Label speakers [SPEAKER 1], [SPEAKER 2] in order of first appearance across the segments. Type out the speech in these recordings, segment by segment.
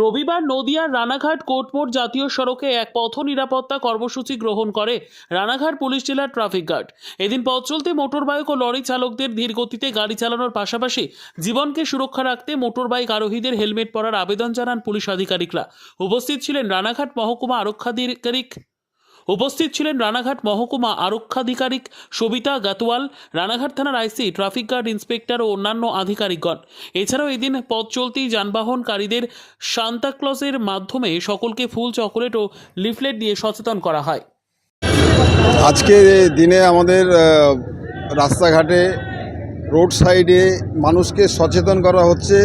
[SPEAKER 1] রবিবার নদিয়ার রানাঘাট কোটমোড় জাতীয় সড়কে এক পথ নিরাপত্তা কর্মসূচি গ্রহণ করে রানাঘাট পুলিশ জেলার ট্রাফিক গার্ড। এদিন পথ চলতে মোটরবাইক ও লরি চালকদের ধীর গতিতে গাড়ি চালানোর পাশাপাশি জীবনকে সুরক্ষা রাখতে মোটরবাইক আরোহীদের হেলমেট পরার আবেদন জানান পুলিশ আধিকারিকরা। উপস্থিত ছিলেন রানাঘাট মহকুমা আরক্ষাধিকারিক উপস্থিত ছিলেন রানাঘাট মহকুমা আরক্ষাধিকারিক সবিতা গাতওয়াল, রানাঘাট থানার আইসি, ট্রাফিক গার্ড ইন্সপেক্টর ও অন্যান্য আধিকারিকগণ। এছাড়াও এদিন পথ চলতি যানবাহনকারীদের সান্তাক্লজের মাধ্যমে সকলকে ফুল চকোলেট ও লিফলেট দিয়ে সচেতন করা হয়।
[SPEAKER 2] আজকে দিনে আমাদের রাস্তাঘাটে, রোড সাইডে মানুষকে সচেতন করা হচ্ছে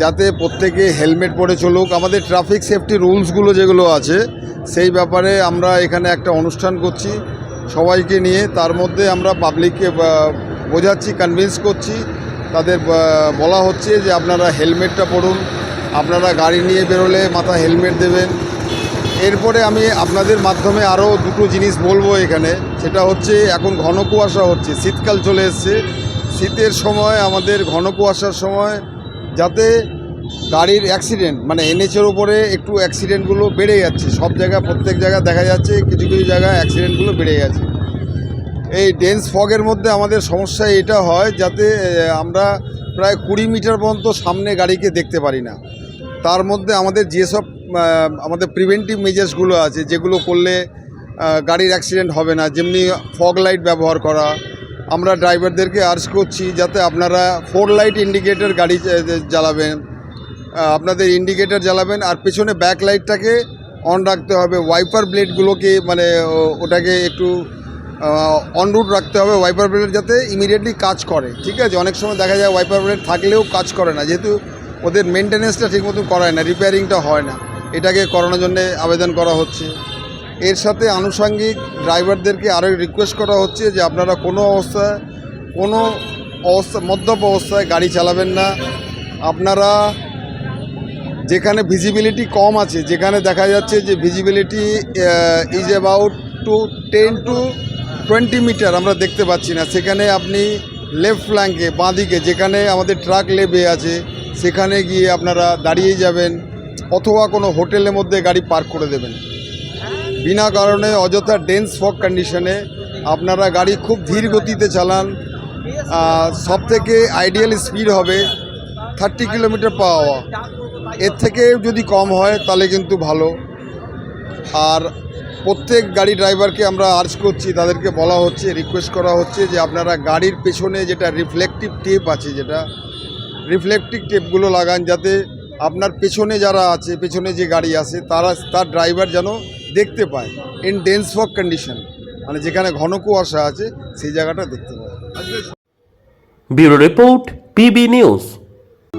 [SPEAKER 2] যাতে প্রত্যেকে হেলমেট পরে চলুক। আমাদের ট্রাফিক সেফটি রুলসগুলো যেগুলো আছে সেই ব্যাপারে আমরা এখানে একটা অনুষ্ঠান করছি। সবাইকে নিয়ে তার মধ্যে আমরা পাবলিককে বোঝাচ্ছি কনভিন্স করছি। তাদের বলা হচ্ছে যে আপনারা হেলমেটটা পরুন, আপনারা গাড়ি নিয়ে বেরোলে মাথা হেলমেট দেবেন। এরপরে আমি আপনাদের মাধ্যমে আরও দুটো জিনিস বলব এখানে। সেটা হচ্ছে, এখন ঘন কুয়াশা হচ্ছে, শীতকাল চলে এসছে। শীতের সময়, আমাদের ঘন কুয়াশার সময়, যাতে গাড়ির অ্যাক্সিডেন্ট মানে এনএচের উপরে একটু অ্যাক্সিডেন্টগুলো বেড়ে যাচ্ছে। সব জায়গায় প্রত্যেক জায়গায় দেখা যাচ্ছে কিছু কিছু জায়গায় অ্যাক্সিডেন্টগুলো বেড়ে যাচ্ছে এই ডেন্স ফগের মধ্যে আমাদের সমস্যা এটা হয় যাতে আমরা প্রায় কুড়ি মিটার পর্যন্ত সামনে গাড়িকে দেখতে পারি না। তার মধ্যে আমাদের যেসব আমাদের প্রিভেন্টিভ মেজার্সগুলো আছে যেগুলো করলে গাড়ির অ্যাক্সিডেন্ট হবে না যেমনি ফগ লাইট ব্যবহার করা আমরা ড্রাইভারদেরকে আর্জ করছি যাতে আপনারা ফোর লাইট ইন্ডিকেটর গাড়ি আহ, আপনাদের ইন্ডিকেটার জ্বালাবেন আর পেছনে ব্যাক লাইটটাকে অন রাখতে হবে। ওয়াইপার ব্লেডগুলোকে মানে ওটাকে একটু অনরুট রাখতে হবে ওয়াইপার ব্লেড যাতে ইমিডিয়েটলি কাজ করে। ঠিক আছে? অনেক সময় দেখা যায় ওয়াইপার ব্লেড থাকলেও কাজ করে না। যেহেতু ওদের মেনটেনেন্সটা ঠিক মতন করায় না রিপেয়ারিংটা হয় না। এটাকে করানোর জন্যে আবেদন করা হচ্ছে। এর সাথে আনুষঙ্গিক ড্রাইভারদেরকে আরও রিকোয়েস্ট করা হচ্ছে যে আপনারা কোনো অবস্থায়, কোনো অবস্থা, মদ্যপ অবস্থায় গাড়ি চালাবেন না। আপনারা যেখানে ভিজিবিলিটি কম আছে, যেখানে দেখা যাচ্ছে যে visibility is about to ten to twenty metre আমরা দেখতে পাচ্ছি না। সেখানে আপনি লেফট ফ্ল্যাঙ্কে বাঁদিকে, যেখানে আমাদের ট্রাক লেবে আছে, সেখানে গিয়ে আপনারা দাঁড়িয়ে যাবেন, অথবা কোনো হোটেলের মধ্যে গাড়ি পার্ক করে দেবেন। বিনা কারণে অযথা ডেন্স ফগ কন্ডিশনে আপনারা গাড়ি খুব ধীর গতিতে চালান সব থেকে আইডিয়াল স্পিড হবে থার্টি কিলোমিটার পার আওয়ার এর থেকে যদি কম হয়, তাহলে কিন্তু ভালো। আর প্রত্যেক গাড়ি ড্রাইভারকে আমরা আর্জ করছি, তাদেরকে বলা হচ্ছে রিকোয়েস্ট করা হচ্ছে যে আপনারা গাড়ির পেছনে যেটা রিফ্লেকটিভ টেপ আছে যেটা রিফ্লেকটিভ টেপগুলো লাগান যাতে আপনার পেছনে যারা আছে, পেছনে যে গাড়ি আছে, তারা, তার ড্রাইভার যেন দেখতে পায় ইন ডেন্স ফগ কন্ডিশন মানে যেখানে ঘন কুয়াশা আছে, সেই জায়গাটা দেখতে পায়।
[SPEAKER 3] Bureau report, PB news.